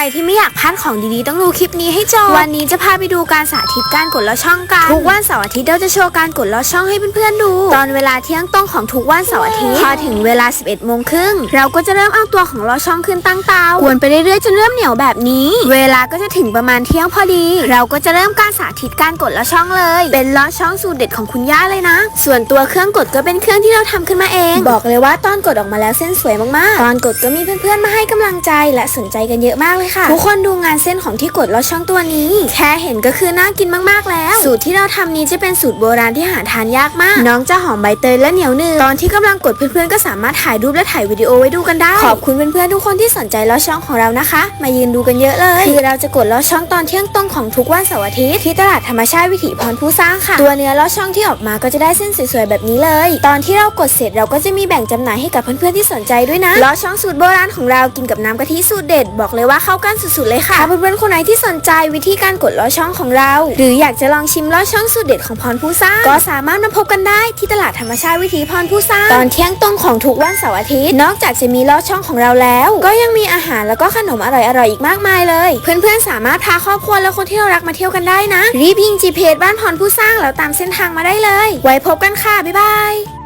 รที่ไม่อยากพลาดของดีๆ ต้องดูคลิปนี้ให้จบ วันนี้จะพาไปดูการสาธิตการกดลอดช่องกัน ทุกวันเสาร์อาทิตย์เราจะโชว์การกดลอดช่องให้เพื่อนๆดู ตอนเวลาเที่ยงตรงของทุกวันเสาร์อาทิตย์ พอถึงเวลา 11โมงครึ่ง เราก็จะเริ่มเอาตัวของลอดช่องขึ้นตั้งเตา กวนไปเรื่อยๆจนเริ่มเหนียวแบบนี้ เวลาก็จะถึงประมาณเที่ยงพอดี เราก็จะเริ่มการสาธิตการกดลอดช่องเลย เป็นลอดช่องสูตรเด็ดของคุณย่าเลยนะ ส่วนตัวเครื่องกดก็เป็นเครื่องที่เราทำขึ้นมาเอง บอกเลยว่าตอนกดออกมาแล้วเส้นสวยมากๆ ตอนกดก็มีเพื่อนๆมาให้กำลังใจและสนใจกันเยอะมากเลยค่ะ ทุกคนดูงานเส้นของที่กดลอดช่องตัวนี้ แค่เห็นก็คือน่ากินมากๆแล้ว สูตรที่เราทำนี้จะเป็นสูตรโบราณที่หาทานยากมาก น้องจะหอมใบเตยและเหนียวหนึบตอนที่กำลังกดเพื่อนๆก็สามารถถ่ายรูปและถ่ายวิดีโอไว้ดูกันได้ ขอบคุณเพื่อนๆทุกคนที่สนใจลอดช่องของเรานะคะ มายืนดูกันเยอะเลย คือเราจะกดลอดช่องตอนเที่ยงตรงของทุกวันเสาร์อาทิตย์ที่ตลาดธรรมชาติวิถีพรผู้สร้างค่ะ ตัวเนื้อลอดช่องที่ออกมาก็จะได้เส้นสวยๆแบบนี้เลย ตอนที่เรากดเสร็จเราก็จะมีแบ่งจำหน่ายให้กับเพื่อนๆที่สนใจด้วยนะลอดช่องสูตรโบราณของเรากินกับน้ำกะทิสูตรเด็ดบอกเลยว่าเข้ากันสุดๆเลยค่ะถ้าเพื่อนๆคนไหนที่สนใจวิธีการกดลอดช่องของเรา หรืออยากจะลองชิมลอดช่องสูตรเด็ดของพรผู้สร้าง ก็สามารถมาพบกันได้ที่ตลาดธรรมชาติวิถีพรผู้สร้าง ตอนเที่ยงตรงของทุกวันเสาร์อาทิตย์ นอกจากจะมีลอดช่องของเราแล้ว ก็ยังมีอาหารแล้วก็ขนมอร่อยๆอีกมากมายเลย เพื่อนๆสามารถพาครอบครัวและคนที่เรารักมาเที่ยวกันได้นะ รีบยิงจีเพจบ้านพรผู้สร้างแล้วตามเส้นทางมาได้เลย ไว้พบกันค่ะบ๊ายบาย